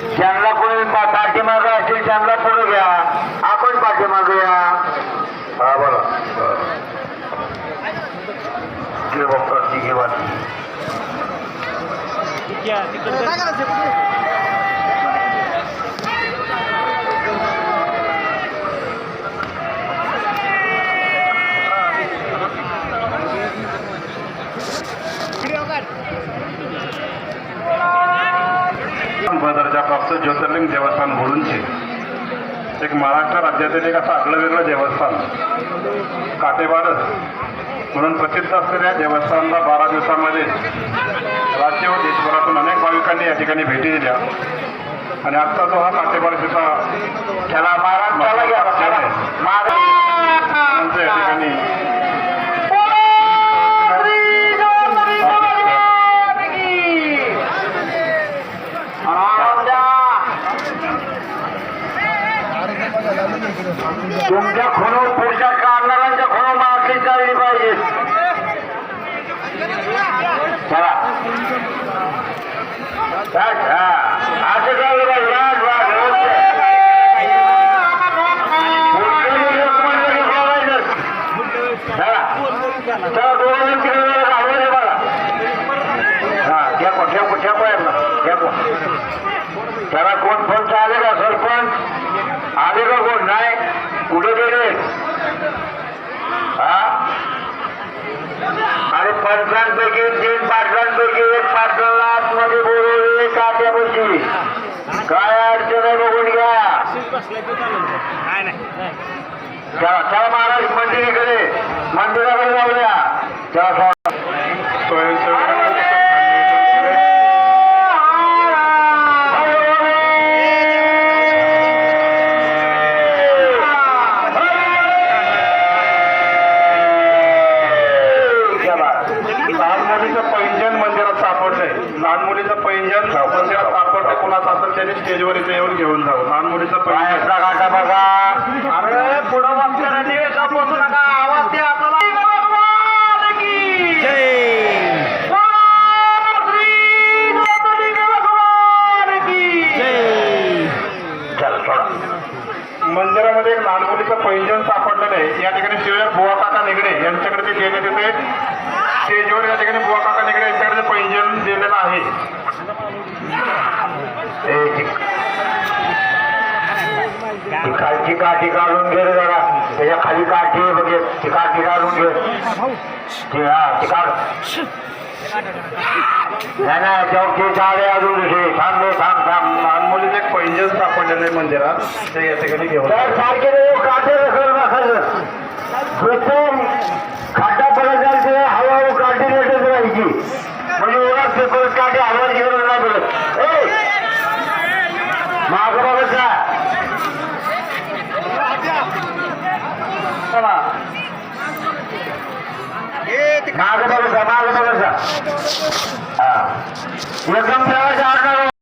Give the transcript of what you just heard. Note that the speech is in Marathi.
ज्यांना कोणी पा- पाठीमागं असेल त्यांना पुढे घ्या. आपण पाठीमागे या. हा बोला. घे बघ घे वाटी दर्जाप्राप्त ज्योतिर्लिंग देवस्थान मुलुंडचे एक महाराष्ट्र राज्यातील एक असं आगळं वेगळं देवस्थान. काटेबारस म्हणून प्रसिद्ध असलेल्या देवस्थानला बारा दिवसामध्ये राज्य व देशभरातून अनेक भाविकांनी या ठिकाणी भेटी दिल्या. आणि आजचा जो हा चला महाराष्ट्राला आमचं या ठिकाणी तुमच्या खून पुढच्या काढणाऱ्यांच्या खून मागली चालली पाहिजे. चला. असं चाललं पाहिजे. चला. जण तिकडे राहू दे मला. हा, ठेको, ठेको, ठेको आहे त्याला कोण फोन आले का सरपंच आले का कोण नाही कुठे गेले हा आणि तीन पाटलांपैकी एक पाटलाला आतमध्ये बोलवले काट्यापाशी काय अडचण आहे बघून घ्या. चला चला महाराज मंदिराकडे मंदिराकडे जाऊया. चला. सापडलंय लहान मुलीचं पैंजण सापडलंय कोणाचं असेल त्याने स्टेजवर इथे येऊन घेऊन जावं. लहान मुलीचं पैंजण. पायाचा काटा बघा. अरे पुढं नका आवाज द्या मंदिरामध्ये एक लहान मुलीचं पैंजण सापडलेलं आहे. या ठिकाणी शिवाय बुवा काका निगडे यांच्याकडे ते देण्यात येते स्टेजवर या ठिकाणी बुवा काका निगडे यांच्याकडे ते पैंजण दिलेलं आहे ए, ती- ती खालची काठी काढून घे जरा. त्याच्याखाली काठी एक. ती काठी काढून घे. ती हा ती काढ. नाही नाही चौकी चाळे अजून थांब थांब थांब. लहान मुलीचं एक पैंजण सापडलेलं आहे मंदिरात. ते या ठिकाणी घेऊन నాకు తెలుసా నాకు తెలుసా. యుగం